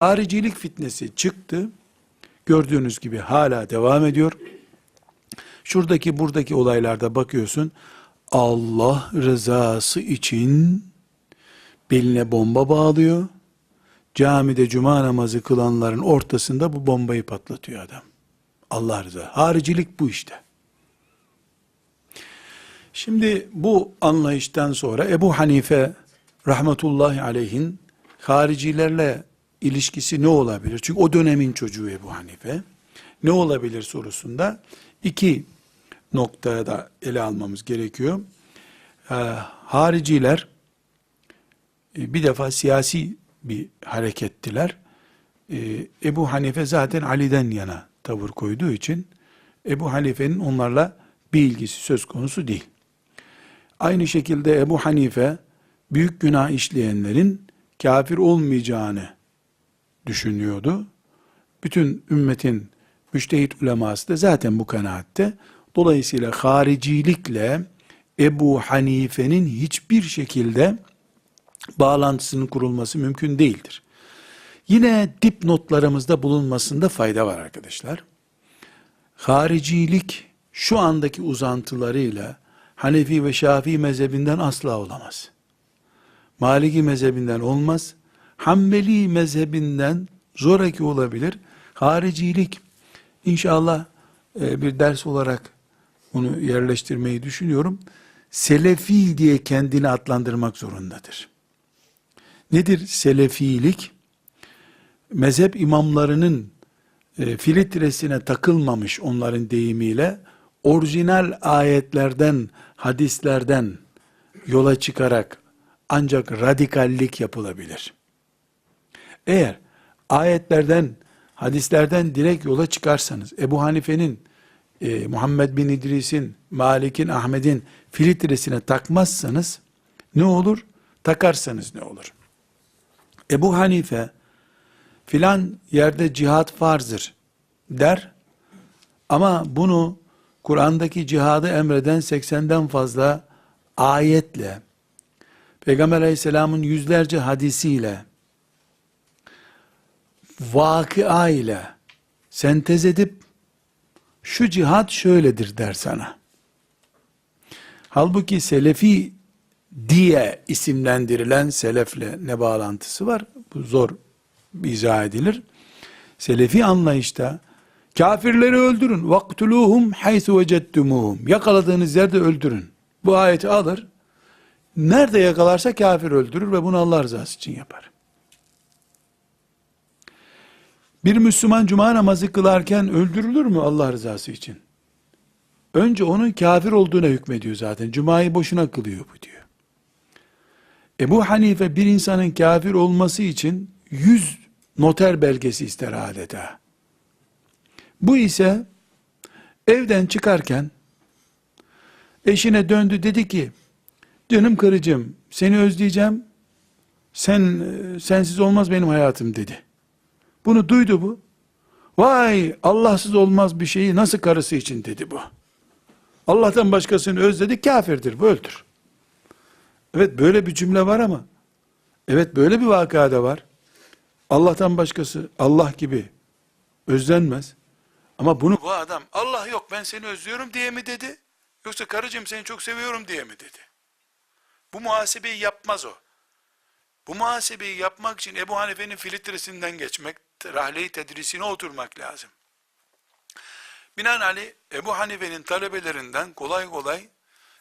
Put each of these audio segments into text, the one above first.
Haricilik fitnesi çıktı. Gördüğünüz gibi hala devam ediyor. Şuradaki buradaki olaylarda bakıyorsun. Allah rızası için beline bomba bağlıyor. Camide cuma namazı kılanların ortasında bu bombayı patlatıyor adam. Allah rızası. Haricilik bu işte. Şimdi bu anlayıştan sonra Ebu Hanife rahmetullahi aleyhin haricilerle ilişkisi ne olabilir? Çünkü o dönemin çocuğu Ebu Hanife. Ne olabilir sorusunda iki noktaya da ele almamız gerekiyor. Ee, hariciler e, bir defa siyasi bir harekettiler. Ee, Ebu Hanife zaten Ali'den yana tavır koyduğu için Ebu Hanife'nin onlarla bir ilgisi söz konusu değil. Aynı şekilde Ebu Hanife büyük günah işleyenlerin kafir olmayacağını düşünüyordu. Bütün ümmetin müştehit uleması da zaten bu kanaatte. Dolayısıyla haricilikle Ebu Hanife'nin hiçbir şekilde bağlantısının kurulması mümkün değildir. Yine dipnotlarımızda bulunmasında fayda var arkadaşlar. Haricilik şu andaki uzantılarıyla Hanefi ve Şafii mezhebinden asla olamaz. Maliki mezhebinden olmaz. Hanbeli mezhebinden zoraki olabilir. Haricilik inşallah e, bir ders olarak bunu yerleştirmeyi düşünüyorum. Selefi diye kendini adlandırmak zorundadır. Nedir selefilik? Mezhep imamlarının e, filtresine takılmamış onların deyimiyle orijinal ayetlerden, hadislerden yola çıkarak ancak radikallik yapılabilir. Eğer ayetlerden, hadislerden direkt yola çıkarsanız, Ebu Hanife'nin, e, Muhammed bin İdris'in, Malik'in, Ahmet'in filtresine takmazsanız ne olur? Takarsanız ne olur? Ebu Hanife filan yerde cihat farzdır der ama bunu Kur'an'daki cihadı emreden 80'den fazla ayetle Peygamber aleyhisselamın yüzlerce hadisiyle vakıa ile sentez edip şu cihat şöyledir der sana. Halbuki selefi diye isimlendirilen selefle ne bağlantısı var? Bu zor izah edilir. Selefi anlayışta kafirleri öldürün. Vaktuluhum haythu vecettumuhum. Yakaladığınız yerde öldürün. Bu ayeti alır. Nerede yakalarsa kafir öldürür ve bunu Allah rızası için yapar. Bir Müslüman cuma namazı kılarken öldürülür mü Allah rızası için? Önce onun kafir olduğuna hükmediyor zaten. Cumayı boşuna kılıyor bu diyor. Ebu Hanife bir insanın kafir olması için yüz noter belgesi ister adeta. Bu ise evden çıkarken eşine döndü dedi ki canım karıcığım seni özleyeceğim sen sensiz olmaz benim hayatım dedi. Bunu duydu bu. Vay Allahsız olmaz bir şeyi nasıl karısı için dedi bu. Allah'tan başkasını özledi kafirdir bu öldür. Evet böyle bir cümle var ama evet böyle bir vakada var. Allah'tan başkası Allah gibi özlenmez. Ama bunu bu adam Allah yok ben seni özlüyorum diye mi dedi? Yoksa karıcığım seni çok seviyorum diye mi dedi? Bu muhasebeyi yapmaz o. Bu muhasebeyi yapmak için Ebu Hanife'nin filtresinden geçmek, rahle-i tedrisine oturmak lazım. Binaenaleyh Ebu Hanife'nin talebelerinden kolay kolay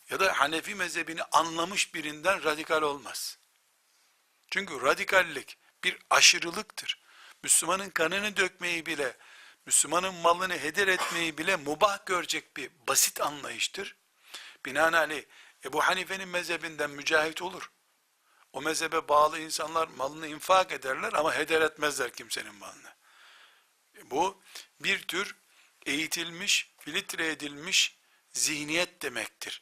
ya da Hanefi mezhebini anlamış birinden radikal olmaz. Çünkü radikallik bir aşırılıktır. Müslümanın kanını dökmeyi bile, Müslümanın malını heder etmeyi bile mubah görecek bir basit anlayıştır. Binaenaleyh Ebu Hanife'nin mezhebinden mücahit olur. O mezhebe bağlı insanlar malını infak ederler ama heder etmezler kimsenin malını. Bu bir tür eğitilmiş, filtre edilmiş zihniyet demektir.